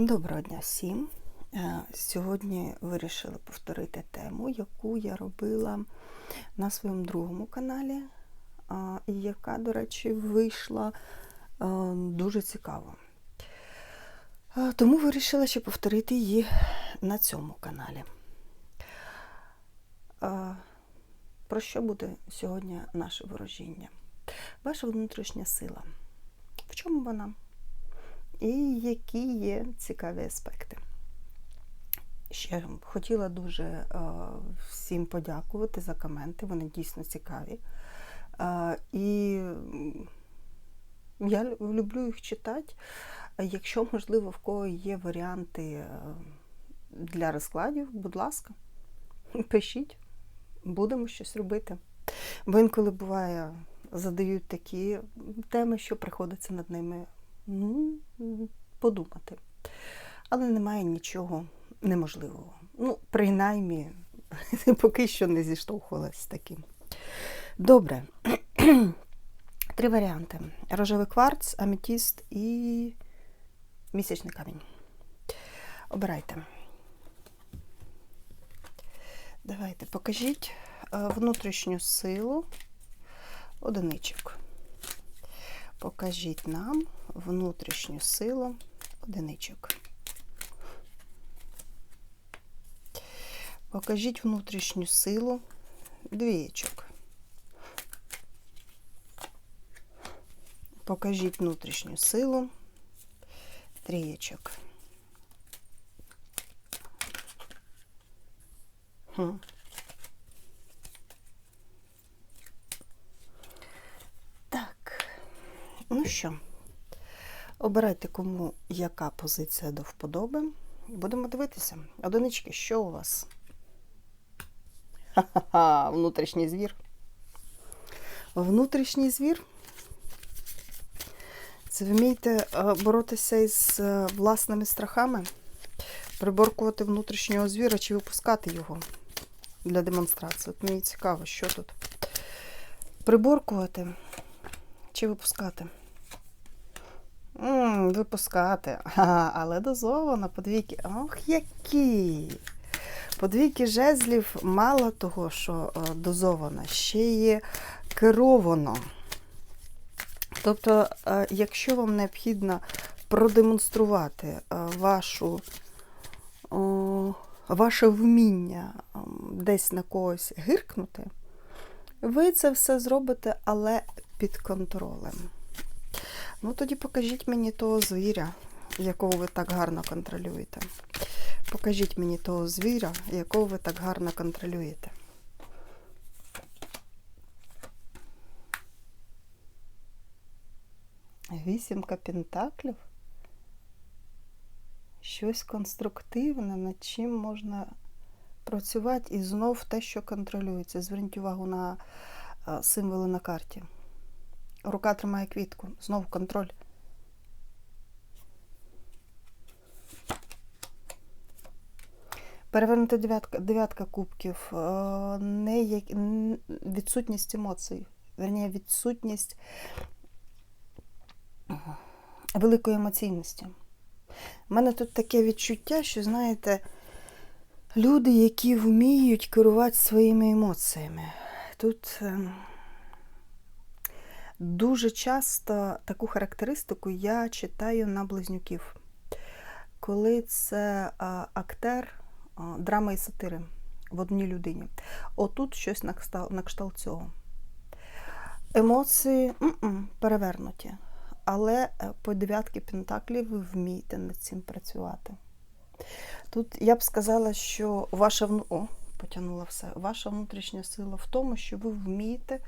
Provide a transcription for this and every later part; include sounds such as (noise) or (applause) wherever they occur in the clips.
Доброго дня всім. Е, Сьогодні вирішила повторити тему, яку я робила на своєму другому каналі, яка, до речі, вийшла е, дуже цікаво. Е, Тому вирішила ще повторити її на цьому каналі. Про що буде сьогодні наше ворожіння? Ваша внутрішня сила. В чому вона? І які є цікаві аспекти. Ще хотіла дуже е, всім подякувати за коменти, вони дійсно цікаві. Е, і я люблю їх читати. Якщо, можливо, в кого є варіанти е, для розкладів, будь ласка, пишіть, будемо щось робити. Бо інколи буває, задають такі теми, що приходиться над ними ну, подумати. Але немає нічого неможливого. Ну, принаймні, (laughs) поки що не зіштовхувалася з таким. Добре. (clears throat) Три варіанти: рожевий кварц, аметіст і місячний камінь. Обирайте. Давайте покажіть е, внутрішню силу одиничок. Покажіть нам внутрішню силу одиничок. Покажіть внутрішню силу двієчок. Покажіть внутрішню силу трієчок. Хм. Так, ну що, обирайте, кому яка позиція до вподоби. Будемо дивитися. Одинички, що у вас? Ха-ха-ха, внутрішній звір. Внутрішній звір. Це ви вмієте е, боротися із е, власними страхами, приборкувати внутрішнього звіра чи випускати його для демонстрації. От мені цікаво, що тут. Приборкувати чи випускати? Випускати. Ага, але дозовано, подвійки. Ох, які! Подвійки жезлів мало того, що е, дозовано, ще є керовано. Тобто, е, якщо вам необхідно продемонструвати е, вашу, ваше вміння десь на когось гиркнути, ви це все зробите, але під контролем. Ну, тоді покажіть мені того звіря, якого ви так гарно контролюєте. Покажіть мені того звіря, якого ви так гарно контролюєте. Вісімка пентаклів. Щось конструктивне, над чим можна працювати і знов те, що контролюється. Зверніть увагу на символи на карті. Рука тримає квітку. Знову контроль. Перевернута дев'ятка, дев'ятка кубків. е, Не н- відсутність емоцій. Верніше, відсутність великої емоційності. У мене тут таке відчуття, що, знаєте, люди, які вміють керувати своїми емоціями. Тут. Дуже часто таку характеристику я читаю на близнюків, коли це актер драми і сатири в одній людині. Отут щось на кшталт, цього. Емоції м-м, перевернуті, але е, по дев'ятки пентаклів ви вмієте над цим працювати. Тут я б сказала, що ваша. О, потягнула все. Ваша внутрішня сила в тому, що ви вмієте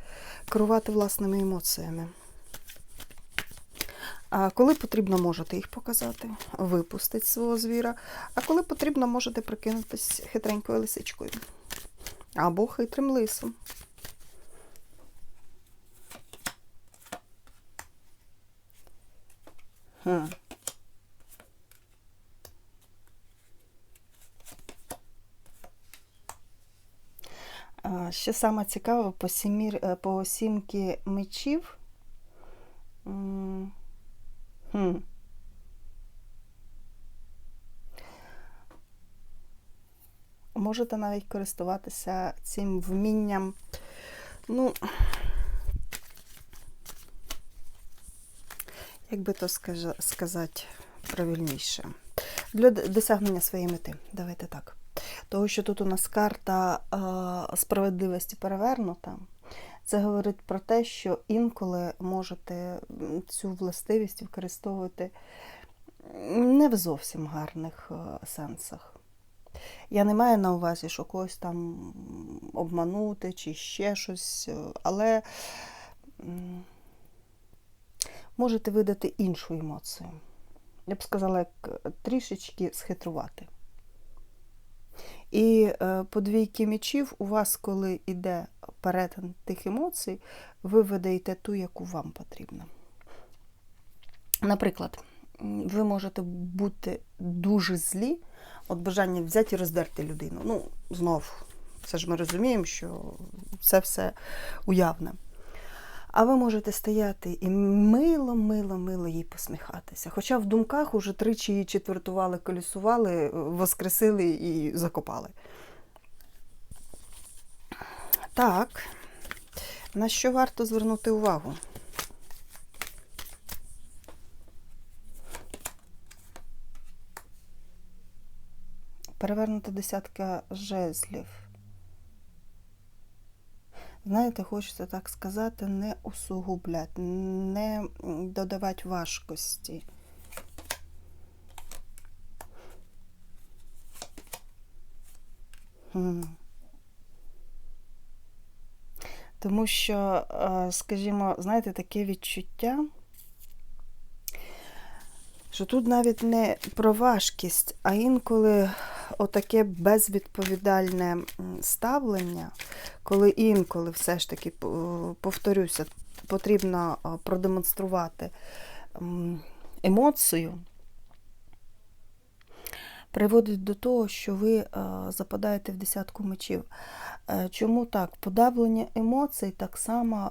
керувати власними емоціями. А коли потрібно, можете їх показати, випустити свого звіра, а коли потрібно, можете прикинутись хитренькою лисичкою або хитрим лисом. Хм. Ще саме цікаво, по сімір, е, по сімки мечів. Хм. Можете навіть користуватися цим вмінням. Ну, як би то сказати правильніше. Для досягнення своєї мети. Давайте так. Того, що тут у нас карта е, справедливості перевернута, це говорить про те, що інколи можете цю властивість використовувати не в зовсім гарних е, сенсах. Я не маю на увазі, що когось там обманути чи ще щось, е, але можете видати іншу емоцію. Я б сказала, як трішечки схитрувати. І е, по двійки мечів у вас, коли йде перетин тих емоцій, ви видаєте ту, яку вам потрібно. Наприклад, ви можете бути дуже злі, от бажання взяти і роздерти людину. Ну, знов, це ж ми розуміємо, що це все уявне. А ви можете стояти і мило, мило, мило їй посміхатися. Хоча в думках уже тричі її четвертували, колісували, воскресили і закопали. Так, на що варто звернути увагу? Перевернута десятка жезлів. Знаєте, хочеться так сказати, не усугубляти, не додавати важкості. Тому що, е, скажімо, знаєте, таке відчуття, що тут навіть не про важкість, а інколи отаке безвідповідальне ставлення, коли інколи все ж таки, повторюся, потрібно продемонструвати емоцію, приводить до того, що ви западаєте в десятку мечів. Е, Чому так? Подавлення емоцій так само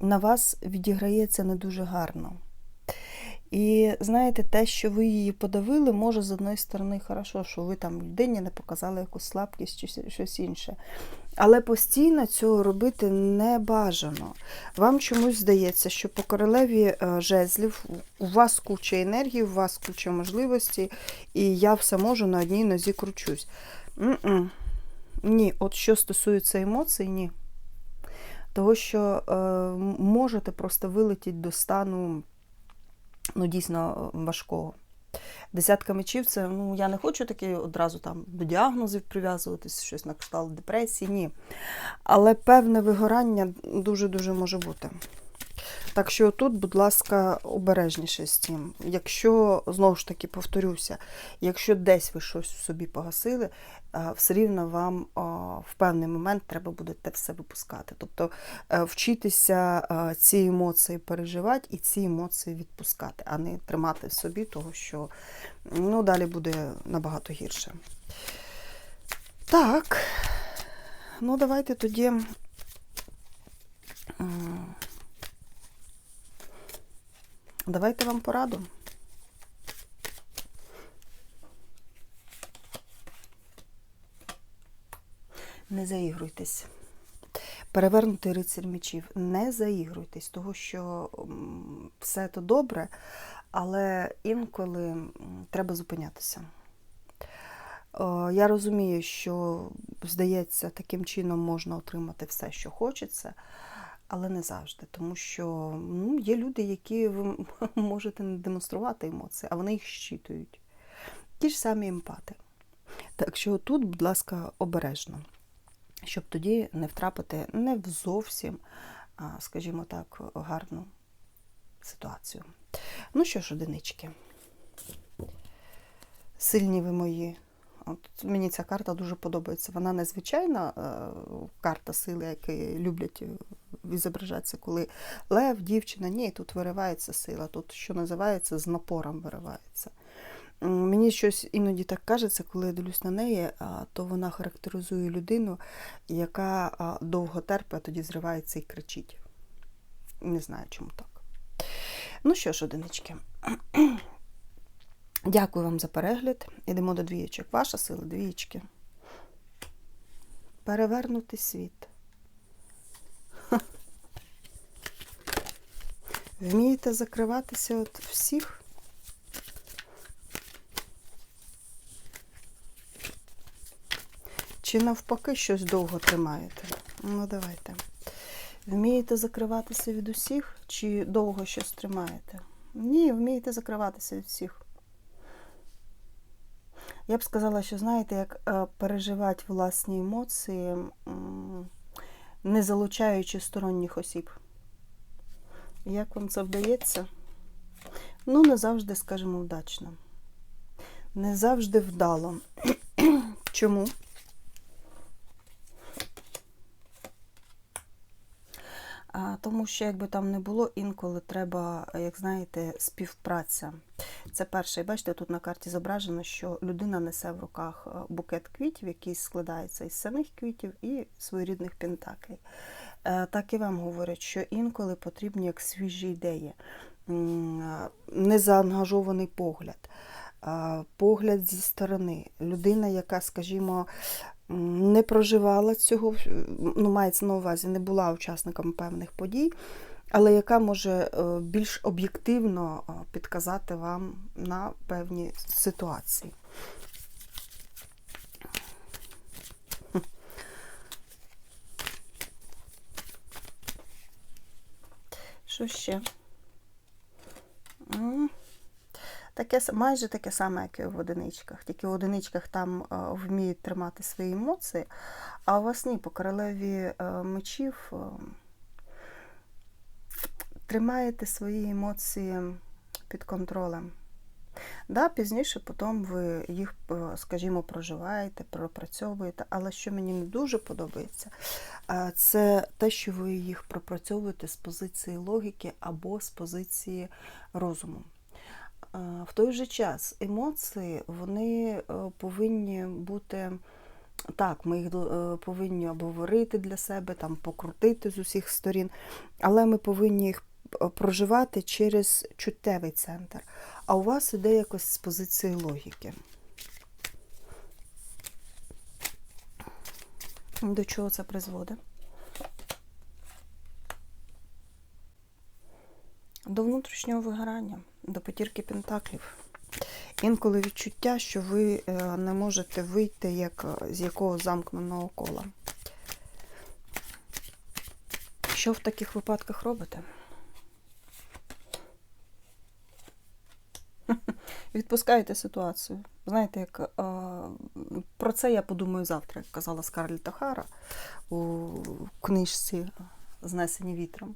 на вас відіграється не дуже гарно. І знаєте, те, що ви її подавили, може з одної сторони хорошо, що ви там людині не показали якусь слабкість чи щось інше. Але постійно цього робити не бажано. Вам чомусь здається, що по королеві е, жезлів у вас куча енергії, у вас куча можливостей, і я все можу на одній нозі кручусь. М-м. Ні, от що стосується емоцій, ні. Того, що е, можете просто вилетіти до стану ну, дійсно важкого. Десятка мечів це, ну, я не хочу таки одразу там до діагнозів прив'язуватись, щось на кшталт депресії, ні. Але певне вигорання дуже-дуже може бути. Так що тут, будь ласка, обережніше з цим. Якщо, знову ж таки, повторюся, якщо десь ви щось собі погасили, все рівно вам в певний момент треба буде те все випускати. Тобто е, вчитися ці емоції переживати і ці емоції відпускати, а не тримати в собі, того що ну, далі буде набагато гірше. Так, ну давайте тоді. Давайте вам пораду. Не заігруйтесь. Перевернутий рицарь мечів. Не заігруйтесь, того що все то добре, але інколи треба зупинятися. Я розумію, що, здається, таким чином можна отримати все, що хочеться, але не завжди. Тому що ну, є люди, які ви (laughs) можете не демонструвати емоції, а вони їх щитують. Ті ж самі емпати. Так що тут, будь ласка, обережно, щоб тоді не втрапити не в зовсім, скажімо так, гарну ситуацію. Ну що ж, одинички. Сильні ви мої. От мені ця карта дуже подобається. Вона незвичайна е, карта сили, які люблять е, відображатися, коли лев, дівчина. Ні, тут виривається сила. Тут, що називається, з напором виривається. Мені щось іноді так кажеться, коли я дивлюсь на неї, то вона характеризує людину, яка довго терпить, а тоді зривається і кричить. Не знаю, чому так. Ну що ж, одинички. Дякую вам за перегляд. Ідемо до двієчок. Ваша сила, двієчки. Перевернути світ. Ха. (laughs) Вмієте закриватися від всіх? Чи навпаки щось довго тримаєте? Ну, давайте. Вмієте закриватися від усіх, чи довго щось тримаєте? Ні, вмієте закриватися від всіх. Я б сказала, що знаєте, як е, переживати власні емоції, не залучаючи сторонніх осіб. Як вам це вдається? Ну, не завжди, скажімо, вдачно. Не завжди вдало. (clears throat) Чому? Тому що, якби там не було, інколи треба, як знаєте, співпраця. Це перше. І бачите, тут на карті зображено, що людина несе в руках е, букет квітів, який складається із самих квітів і своєрідних пентаклей. Так і вам говорять, що інколи потрібні як свіжі ідеї, е, незаангажований погляд, е, погляд зі сторони. Людина, яка, скажімо, не проживала цього, ну, мається на увазі, не була учасником певних подій, але яка може е, більш об'єктивно е, підказати вам на певні ситуації. Що ще? Таке, майже таке саме, як і в одиничках. Тільки в одиничках там е, вміють тримати свої емоції, а у вас ні, по королеві мечів е, тримаєте свої емоції під контролем. Да, пізніше потім ви їх, е, скажімо, проживаєте, пропрацьовуєте, але що мені не дуже подобається, е, це те, що ви їх пропрацьовуєте з позиції логіки або з позиції розуму. Е, В той же час емоції вони повинні бути. Так, ми їх повинні обговорити для себе, там, покрутити з усіх сторін, але ми повинні їх проживати через чуттєвий центр. А у вас іде якось з позиції логіки. До чого це призводить? До внутрішнього вигорання, до потірки пентаклів. Інколи відчуття, що ви е, не можете вийти як е, з якого замкненого кола. Що в таких випадках робите? Відпускаєте ситуацію. Знаєте, як е, про це я подумаю завтра, як казала Скарлетт Охара у книжці Знесені вітром.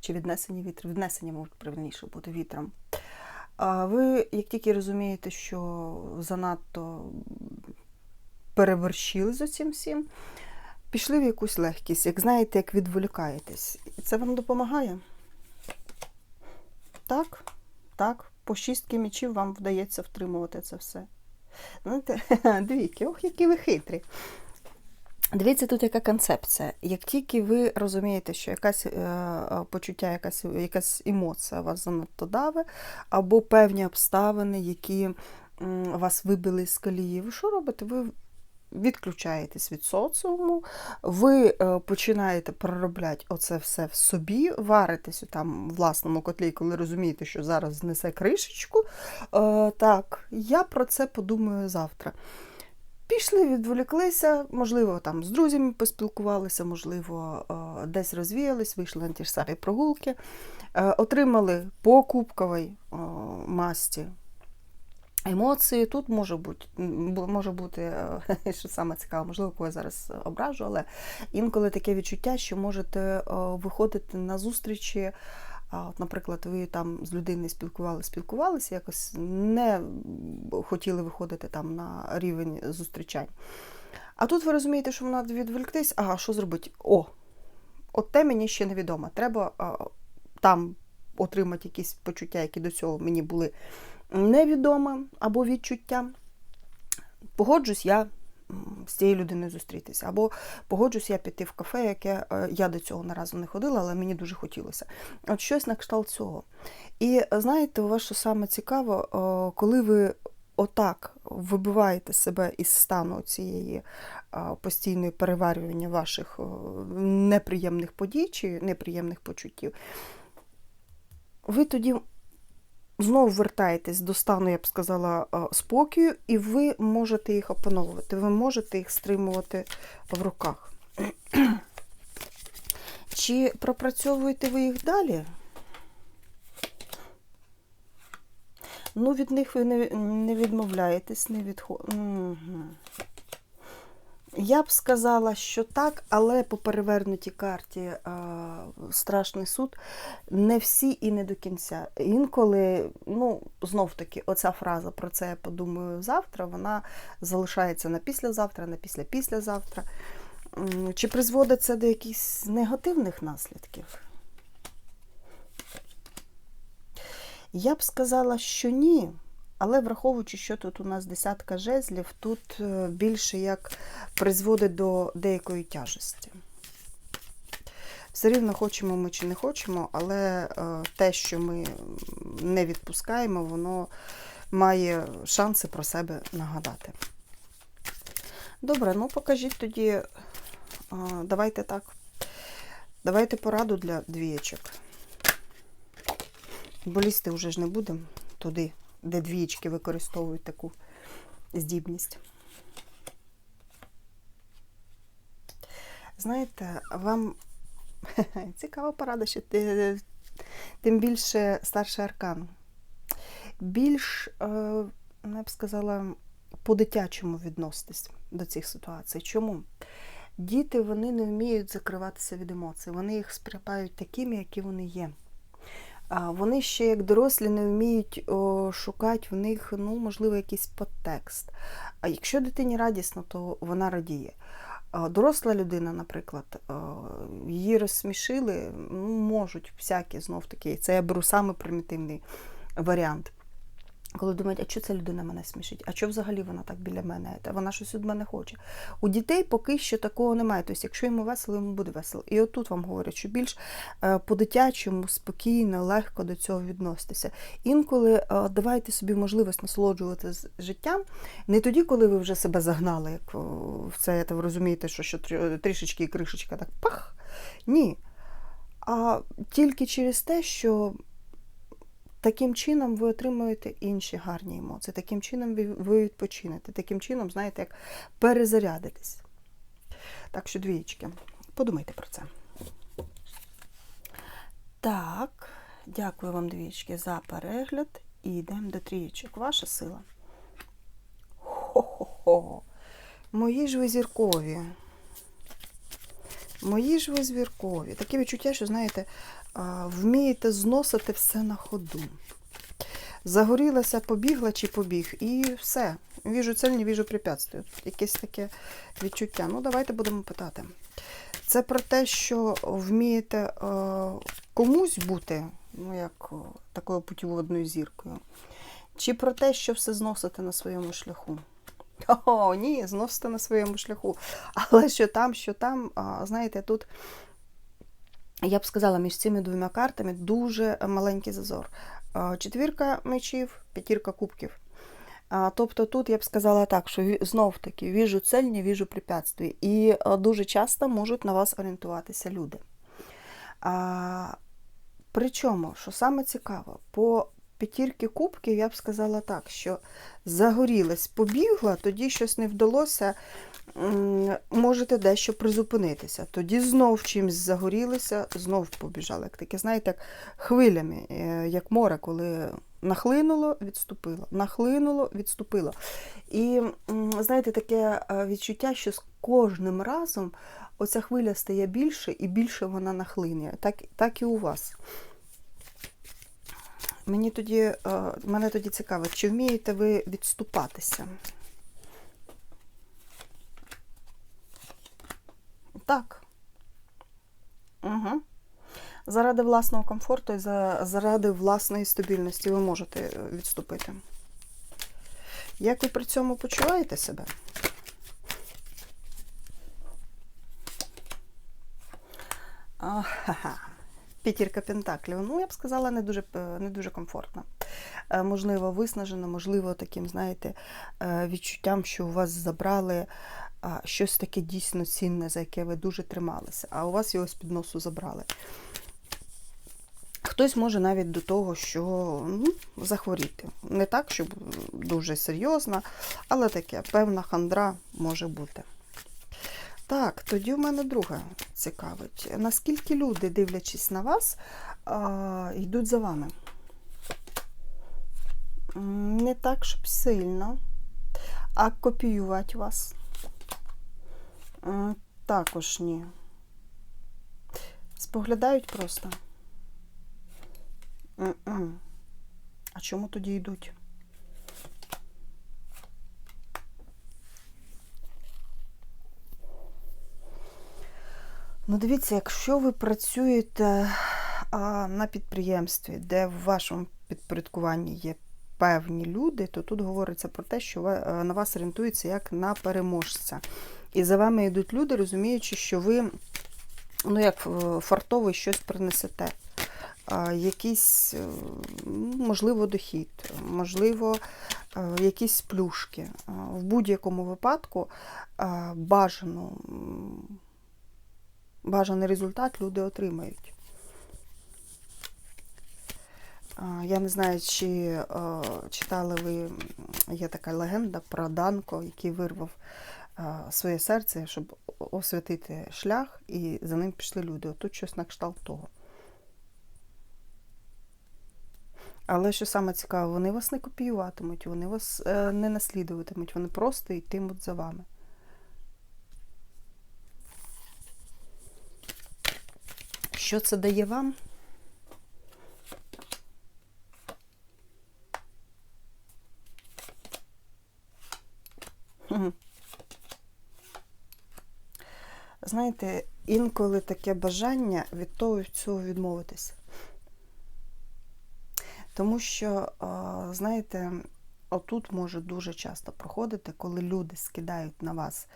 Чи віднесені вітром? Віднесення, мабуть, правильніше буде вітром. А ви, як тільки розумієте, що занадто переборщили з цим всім, пішли в якусь легкість, як знаєте, як відволікаєтесь. І це вам допомагає? Так, так, по шістки мічів вам вдається втримувати це все. Знаєте, (laughs) дивіться, ох, які ви хитрі. Дивіться, тут яка концепція. Як тільки ви розумієте, що якась е, почуття, якась, якась емоція вас занадто даве, або певні обставини, які вас вибили з колії, ви що робите? Ви відключаєтесь від соціуму, ви е, починаєте проробляти оце все в собі, варитесь у там власному котлі, коли розумієте, що зараз знесе кришечку. Е, так, я про це подумаю завтра. Пішли, відволіклися, можливо, там з друзями поспілкувалися, можливо, е, десь розвіялись, вийшли на ті ж самі прогулки, отримали по кубковій е, масті емоції. Тут може бути, може бути, е, (laughs) що саме цікаве, можливо, кого я зараз ображу, але інколи таке відчуття, що можете е, виходити на зустрічі. От, наприклад, ви там з людиною спілкувалися, спілкувалися, якось не хотіли виходити там на рівень зустрічань. А тут ви розумієте, що треба відволіктись, ага, що зробити? О, от те мені ще невідомо. Треба там отримати якісь почуття, які до цього мені були невідоме або відчуття. Погоджусь я з цією людиною зустрітися. Або погоджусь я піти в кафе, яке е, я до цього на разу не ходила, але мені дуже хотілося. От щось на кшталт цього. І е, знаєте, у вас що саме цікаво, е, коли ви отак вибиваєте себе із стану цієї постійної переварювання ваших неприємних подій чи неприємних почуттів, ви тоді знову вертаєтесь до стану, я б сказала, а, спокою, і ви можете їх опановувати, ви можете їх стримувати в руках. (clears throat) Чи пропрацьовуєте ви їх далі? Ну, від них ви не відмовляєтесь, не відходите. Угу. Я б сказала, що так, але по перевернутій карті а, страшний суд не всі і не до кінця. Інколи, ну, знов таки, оця фраза про це я подумаю завтра, вона залишається на післязавтра, на після-післязавтра. Чи призводить це до якихось негативних наслідків? Я б сказала, що ні. Але враховуючи, що тут у нас десятка жезлів, тут е, більше як призводить до деякої тяжесті. Все рівно хочемо ми чи не хочемо, але е, те, що ми не відпускаємо, воно має шанси про себе нагадати. Добре, ну покажіть тоді, е, давайте так. Давайте пораду для двієчок. Бо лізти вже ж не будемо туди, де двієчки використовують таку здібність. Знаєте, вам (laughs) цікава порада, що ти, тим більше старший аркан. Більш, е, я б сказала, по-дитячому відноситись до цих ситуацій. Чому? Діти вони не вміють закриватися від емоцій, вони їх сприймають такими, які вони є. Вони ще як дорослі не вміють шукати в них, ну, можливо, якийсь подтекст. А якщо дитині радісно, то вона радіє. Доросла людина, наприклад, її розсмішили, ну, можуть всякі знов таки. Це я беру саме примітивний варіант. Коли думають, а що ця людина мене смішить? А що взагалі вона так біля мене? Та вона щось від мене хоче. У дітей поки що такого немає. Тобто, якщо йому весело, йому буде весело. І отут вам говорять, що більш е, по-дитячому, спокійно, легко до цього відноситися. Інколи е, давайте собі можливість насолоджуватися життям не тоді, коли ви вже себе загнали, як в це ви розумієте, що, що трішечки і кришечка так пах. Ні. А тільки через те, що. Таким чином ви отримуєте інші гарні емоції. Таким чином ви відпочинете. Таким чином, знаєте, як перезарядитесь. Так що, двієчки, подумайте про це. Так, дякую вам, двічки, за перегляд. І йдемо до трієчок. Ваша сила. Хо-хо-хо. Мої ж ви зіркові. Мої ж ви звіркові. Таке відчуття, що, знаєте, вмієте зносити все на ходу. Загорілася, побігла чи побіг, і все. Віжу цель, не віжу препятствия. Якесь таке відчуття. Ну, давайте будемо питати. Це про те, що вмієте комусь бути, ну, як такою путіводною зіркою, чи про те, що все зносите на своєму шляху. О, ні, зносите на своєму шляху. Але що там, що там, знаєте, тут я б сказала, між цими двома картами дуже маленький зазор. Четвірка мечів, п'ятірка кубків. Тобто тут я б сказала так, що знов таки віжу цель, не віжу препятствий. І дуже часто можуть на вас орієнтуватися люди. Причому, що саме цікаво, по п'ятірки кубків я б сказала так, що загорілась, побігла, тоді щось не вдалося можете дещо призупинитися. Тоді знов чимось загорілися, знов побіжали. Як таке, знаєте, як хвилями, е, як море, коли нахлинуло, відступило, нахлинуло, відступило. І знаєте, таке е, відчуття, що з кожним разом оця хвиля стає більше і більше вона нахлинює. Так, так і у вас. Мені тоді, е, Мене тоді цікаво, чи вмієте ви відступатися? Так. Угу. Заради власного комфорту і заради власної стабільності ви можете е, відступити. Як ви при цьому почуваєте себе? П'ятірка Пентаклів. Ну, я б сказала, не дуже не дуже комфортно. Е, Можливо, виснажена, можливо, таким, знаєте, е, відчуттям, що у вас забрали щось таке дійсно цінне, за яке ви дуже трималися, а у вас його з під носу забрали. Хтось може навіть до того, що ну, захворіти. Не так, щоб дуже серйозно, але таке певна хандра може бути. Так, тоді в мене друге цікавить. Наскільки люди, дивлячись на вас, йдуть за вами? Не так, щоб сильно, а копіювати вас. Також ні. Споглядають просто. А чому тоді йдуть? Ну, дивіться, якщо ви працюєте а, на підприємстві, де в вашому підпорядкуванні є певні люди, то тут говориться про те, що е, на вас орієнтуються як на переможця. І за вами йдуть люди, розуміючи, що ви, ну як е, фартово щось принесете. Якийсь, е, можливо, дохід, можливо, якісь плюшки. В будь-якому випадку бажано, бажаний результат люди отримають. Я не знаю, чи е, читали ви, є така легенда про Данко, який вирвав е, своє серце, щоб освятити шлях, і за ним пішли люди. Отут щось на кшталт того. Але що саме цікаве, вони вас не копіюватимуть, вони вас е, не наслідуватимуть, вони просто йтимуть за вами. Що це дає вам? Знаєте, інколи таке бажання від того від цього відмовитись. Тому що, знаєте, отут може дуже часто проходити, коли люди скидають на вас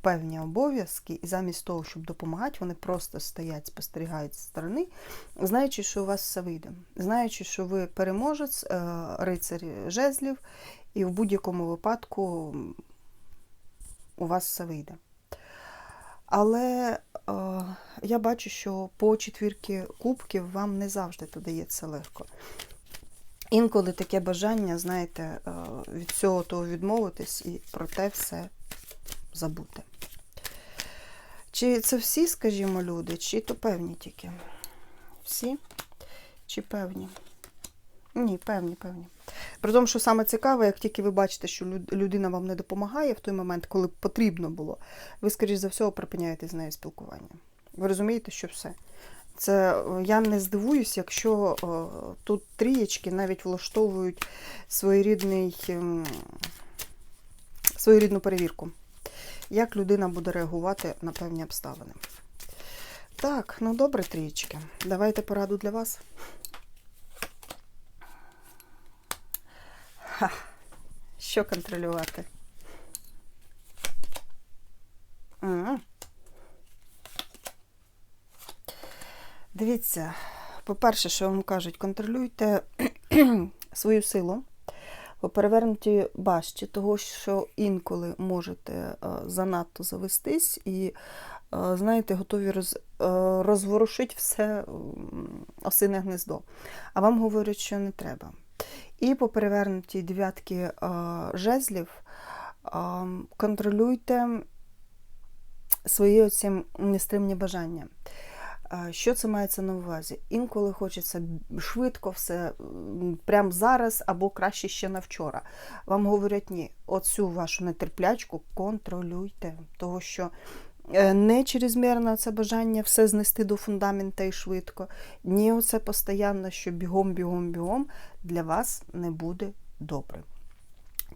певні обов'язки, і замість того, щоб допомагати, вони просто стоять, спостерігають зі сторони, знаючи, що у вас все вийде, знаючи, що ви переможець, е, рицар жезлів, і в будь-якому випадку у вас все вийде. Але е, я бачу, що по четвірки кубків вам не завжди то дається легко. Інколи таке бажання, знаєте, е, від цього того відмовитись і про те все забути. Чи це всі, скажімо, люди, чи то певні тільки? Всі? Чи певні? Ні, певні, певні. При тому, що саме цікаве, як тільки ви бачите, що людина вам не допомагає в той момент, коли потрібно було, ви, скоріш за всього, припиняєте з нею спілкування. Ви розумієте, що все. Це е, я не здивуюсь, якщо е, тут трієчки навіть влаштовують своєрідний, ем, своєрідну перевірку. Як людина буде реагувати на певні обставини. Так, ну добре, трієчки. Давайте пораду для вас. Ха. Що контролювати? М. Дивіться, по-перше, що вам кажуть, контролюйте (clears throat) свою силу перевернутій башті, того, що інколи можете е, занадто завестись і, е, знаєте, готові роз, е, розворушити все осине гнездо. А вам говорять, що не треба. І по перевернутій дев'ятки жезлів контролюйте свої оці нестримні бажання. Що це мається на увазі? Інколи хочеться швидко все, прямо зараз або краще ще на вчора. Вам говорять ні, оцю вашу нетерплячку контролюйте, того що е, не чрезмірне це бажання все знести до фундамента і швидко, ні оце постійно, що бігом, бігом, бігом для вас не буде добре.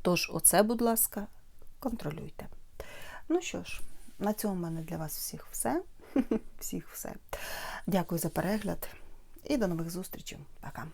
Тож, оце, будь ласка, контролюйте. Ну що ж, на цьому в мене для вас всіх все. (laughs) Всіх все. Дякую за перегляд і до нових зустрічей. Пока.